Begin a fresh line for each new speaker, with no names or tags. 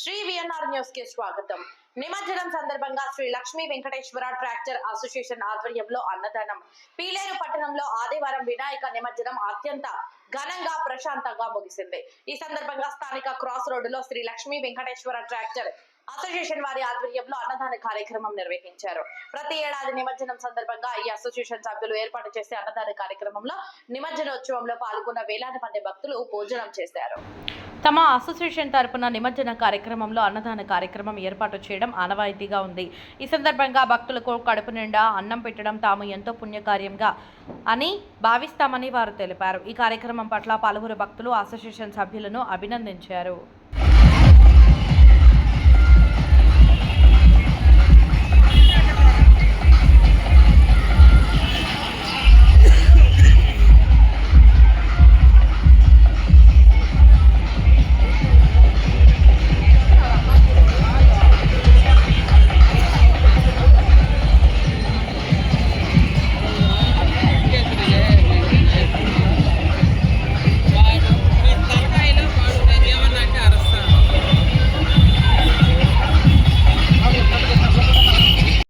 Shri VNR న్యూస్కి స్వాగతం. నిమజ్జనం సందర్భంగా శ్రీ లక్ష్మీ వెంకటేశ్వర ట్రాక్టర్ అసోసియేషన్ ఆధ్వర్యంలో అన్నదానం. పీలేరు పట్టణంలో ఆదివారం వినాయక నిమజ్జనం అత్యంత ఘనంగా ప్రశాంతంగా ముగిసింది. ఈ సందర్భంగా స్థానిక క్రాస్ రోడ్డులో శ్రీ లక్ష్మీ వెంకటేశ్వర ట్రాక్టర్ అసోసియేషన్ వారి ఆధ్వర్యంలో అన్నదాన కార్యక్రమం నిర్వహించారు. ప్రతి ఏడాది నిమజ్జనం సందర్భంగా ఈ అసోసియేషన్ సభ్యులు ఏర్పాటు చేసే అన్నదాన కార్యక్రమంలో నిమజ్జనోత్సవంలో పాల్గొన్న వేలాది మంది భక్తులు భోజనం చేశారు. తమ అసోసియేషన్ తరపున నిమజ్జన కార్యక్రమంలో అన్నదాన కార్యక్రమం ఏర్పాటు చేయడం ఆనవాయితీగా ఉంది. ఈ సందర్భంగా భక్తులకు కడుపు నిండా అన్నం పెట్టడం తాము ఎంతో పుణ్యకార్యంగా అని భావిస్తామని వారు తెలిపారు. ఈ కార్యక్రమం పట్ల పలువురు భక్తులు అసోసియేషన్ సభ్యులను అభినందించారు.